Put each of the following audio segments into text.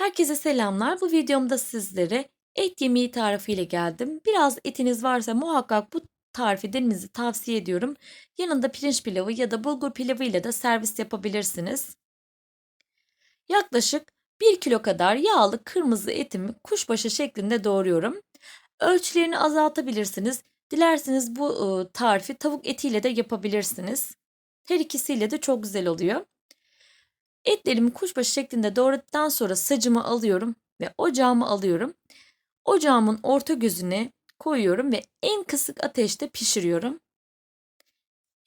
Herkese selamlar. Bu videomda sizlere et yemeği tarifiyle geldim. Biraz etiniz varsa muhakkak bu tarifi denemenizi tavsiye ediyorum. Yanında pirinç pilavı ya da bulgur pilavı ile de servis yapabilirsiniz. Yaklaşık 1 kilo kadar yağlı kırmızı etimi kuşbaşı şeklinde doğruyorum. Ölçülerini azaltabilirsiniz. Dilerseniz bu ıı, tarifi tavuk etiyle de yapabilirsiniz. Her ikisiyle de çok güzel oluyor. Etlerimi kuşbaşı şeklinde doğradıktan sonra sacımı alıyorum ve ocağımı alıyorum. Ocağımın orta gözüne koyuyorum ve en kısık ateşte pişiriyorum.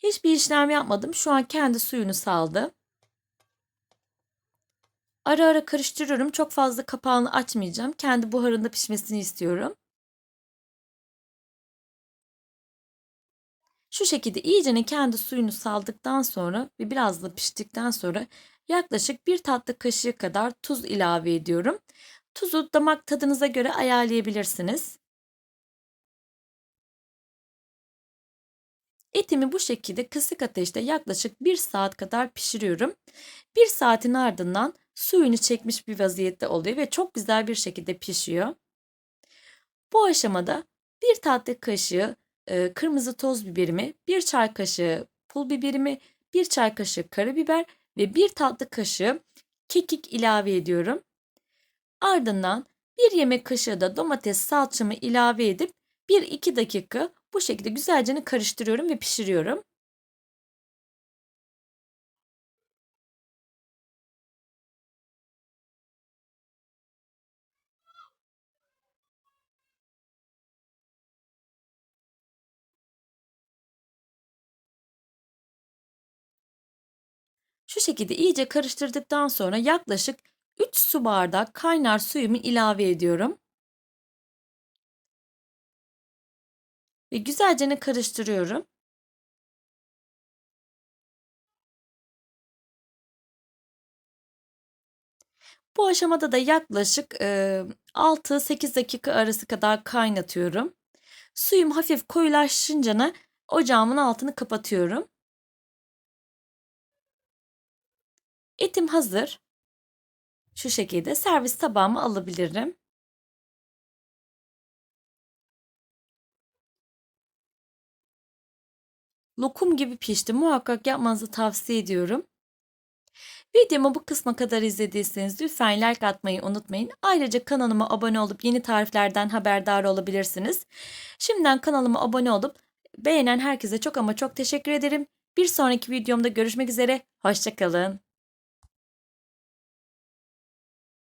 Hiçbir işlem yapmadım. Şu an kendi suyunu saldı. Ara ara karıştırıyorum. Çok fazla kapağını açmayacağım. Kendi buharında pişmesini istiyorum. Şu şekilde iyicene kendi suyunu saldıktan sonra ve biraz da piştikten sonra yaklaşık bir tatlı kaşığı kadar tuz ilave ediyorum. Tuzu damak tadınıza göre ayarlayabilirsiniz. Etimi bu şekilde kısık ateşte yaklaşık 1 saat kadar pişiriyorum. 1 saatin ardından suyunu çekmiş bir vaziyette oluyor ve çok güzel bir şekilde pişiyor. Bu aşamada 1 tatlı kaşığı e, kırmızı toz biberimi, 1 çay kaşığı pul biberimi, 1 çay kaşığı karabiber ve 1 tatlı kaşığı kekik ilave ediyorum. Ardından 1 yemek kaşığı da domates salçamı ilave edip 1-2 dakika bu şekilde güzelce karıştırıyorum ve pişiriyorum. Şu şekilde iyice karıştırdıktan sonra yaklaşık 3 su bardağı kaynar suyumu ilave ediyorum. Ve güzelce karıştırıyorum. Bu aşamada da yaklaşık e, 6-8 dakika arası kadar kaynatıyorum. Suyum hafif koyulaşınca ocağımın altını kapatıyorum. Etim hazır. Şu şekilde servis tabağıma alabilirim. Lokum gibi pişti. Muhakkak yapmanızı tavsiye ediyorum. Videomu bu kısma kadar izlediyseniz lütfen like atmayı unutmayın. Ayrıca kanalıma abone olup yeni tariflerden haberdar olabilirsiniz. Şimdiden kanalıma abone olup beğenen herkese çok ama çok teşekkür ederim. Bir sonraki videomda görüşmek üzere. Hoşçakalın.